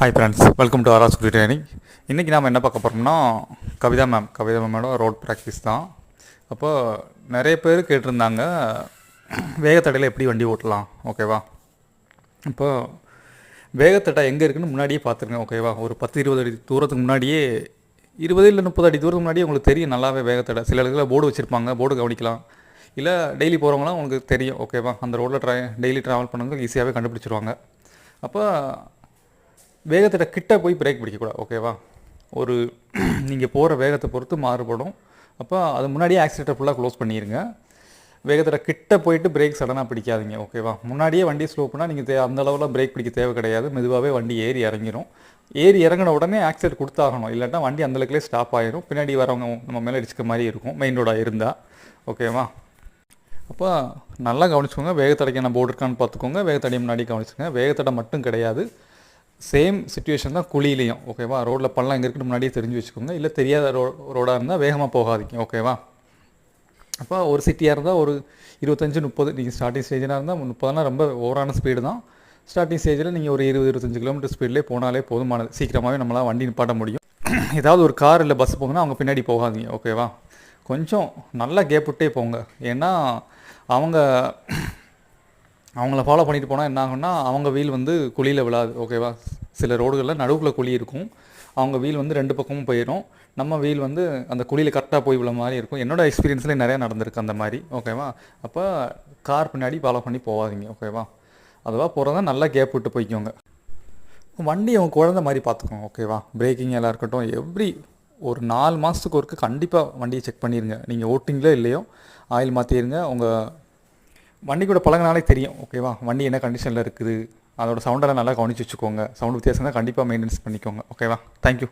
Hi friends welcome to ஆராஸ் school training இன்றைக்கி நாம் என்ன பார்க்க போகிறோம்னா கவிதா மேம் கவிதா மேமோட ரோட் ப்ராக்டிஸ் தான். அப்போது நிறைய பேர் கேட்டிருந்தாங்க வேகத்தடையில் எப்படி வண்டி ஓட்டலாம் ஓகேவா இப்போது வேகத்தடை எங்கே இருக்குன்னு முன்னாடியே பார்த்துருங்க ஓகேவா ஒரு பத்து இருபது அடி தூரத்துக்கு முன்னாடியே இருபது இல்லை முப்பது அடி தூரத்துக்கு முன்னாடியே உங்களுக்கு தெரியும் நல்லாவே வேகத்தடை. சில இடத்துல போர்டு வச்சுருப்பாங்க போர்டு கவனிக்கலாம். இல்லை டெய்லி போகிறவங்களாம் உங்களுக்கு தெரியும் ஓகேவா அந்த ரோட்டில் ட்ரை டெய்லி ட்ராவல் பண்ணவங்க ஈஸியாகவே கண்டுபிடிச்சிருவாங்க. அப்போ வேகத்தோட கிட்ட போய் பிரேக் பிடிக்கக்கூடாது ஓகேவா ஒரு நீங்கள் போகிற வேகத்தை பொறுத்து மாறுபடும். அப்போ அது முன்னாடியே ஆக்சிலேட்டர் ஃபுல்லாக க்ளோஸ் பண்ணிடுங்க வேகத்தோட கிட்ட போயிட்டு பிரேக் சடனாக பிடிக்காதீங்க ஓகேவா முன்னாடியே வண்டி ஸ்லோ பண்ணால் நீங்கள் தே அந்த அளவில் பிரேக் பிடிக்க தேவை கிடையாது. மெதுவாகவே வண்டி ஏறி இறங்கிடும் ஏறி இறங்கின உடனே ஆக்சிலேட் கொடுத்தாகணும். இல்லாட்டா வண்டி அந்த அளவுக்குலேயே ஸ்டாப் ஆகிரும் பின்னாடி வரவங்க நம்ம மேலே அடிச்சுக்க மாதிரி இருக்கும். மெயின் ரோடாக இருந்தால் ஓகேவா அப்போ நல்லா கவனிச்சுக்கோங்க. வேகத்தடைக்கான போர்டு இருக்கான்னு பார்த்துக்கோங்க. வேகத்தடை முன்னாடி கவனிச்சுக்கோங்க. வேகத்தடை மட்டும் கிடையாது. சேம் சுச்சுவேஷன் தான் குழியிலையும். ஓகேவா? ரோட்டில் பள்ளம் எங்கே இருக்குன்னு முன்னாடியே தெரிஞ்சு வச்சுக்கோங்க. இல்லை தெரியாத ரோ ரோடாக இருந்தால் வேகமாக போகாதீங்க. ஓகேவா? அப்போ ஒரு சிட்டியாக இருந்தால் ஒரு இருபத்தஞ்சு முப்பது நீங்கள் ஸ்டார்டிங் ஸ்டேஜில் இருந்தால் முப்பதுனா ரொம்ப ஓவரான ஸ்பீடு தான். ஸ்டார்டிங் ஸ்டேஜில் நீங்கள் ஒரு இருபது இருபத்தஞ்சு கிலோமீட்டர் ஸ்பீட்லேயே போனாலே போதுமானது சீக்கிரமாகவே நம்மளால் வண்டி நிப்பாட்ட முடியும். ஏதாவது ஒரு கார் இல்லை பஸ் போகுதுன்னா அவங்க பின்னாடி போகாதீங்க. ஓகேவா? கொஞ்சம் நல்லா கேப் விட்டே போங்க. ஏன்னா அவங்க அவங்கள ஃபாலோ பண்ணிட்டு போனால் என்ன ஆகும்னா அவங்க வீல் வந்து குழியில் விழாது ஓகேவா சில ரோடுகளில் நடுவில் குழி இருக்கும். அவங்க வீல் வந்து ரெண்டு பக்கமும் போயிடும் நம்ம வீல் வந்து அந்த குழியில் கரெக்டாக போய் விழ மாதிரி இருக்கும். என்னோடய எக்ஸ்பீரியன்ஸ்லேயே நிறையா நடந்திருக்கு அந்த மாதிரி ஓகேவா அப்போ கார் பின்னாடி ஃபாலோ பண்ணி போகாதீங்க ஓகேவா அதுவாக போகிறதா நல்லா கேப் விட்டு போய்க்கோங்க. வண்டி அவங்க குழந்த மாதிரி பார்த்துக்கோங்க ஓகேவா பிரேக்கிங் எல்லாம் இருக்கட்டும் எவ்ரி ஒரு நாலு மாதத்துக்கு ஒருக்கு கண்டிப்பாக வண்டியை செக் பண்ணிடுங்க நீங்கள் ஓட்டிங்களோ இல்லையோ ஆயில் மாற்றிடுங்க உங்கள் வண்டி கூட பழகினாலே தெரியும். ஓகேவா வண்டி என்ன கண்டிஷனில் இருக்குது? அதோட சவுண்டெல்லாம் நல்லா கவனிச்சு வச்சுக்கோங்க. சவுண்ட் வித்தியாசம் தான் கண்டிப்பாக மெயின்டெனன்ஸ் பண்ணிக்கோங்க ஓகேவா தேங்க்யூ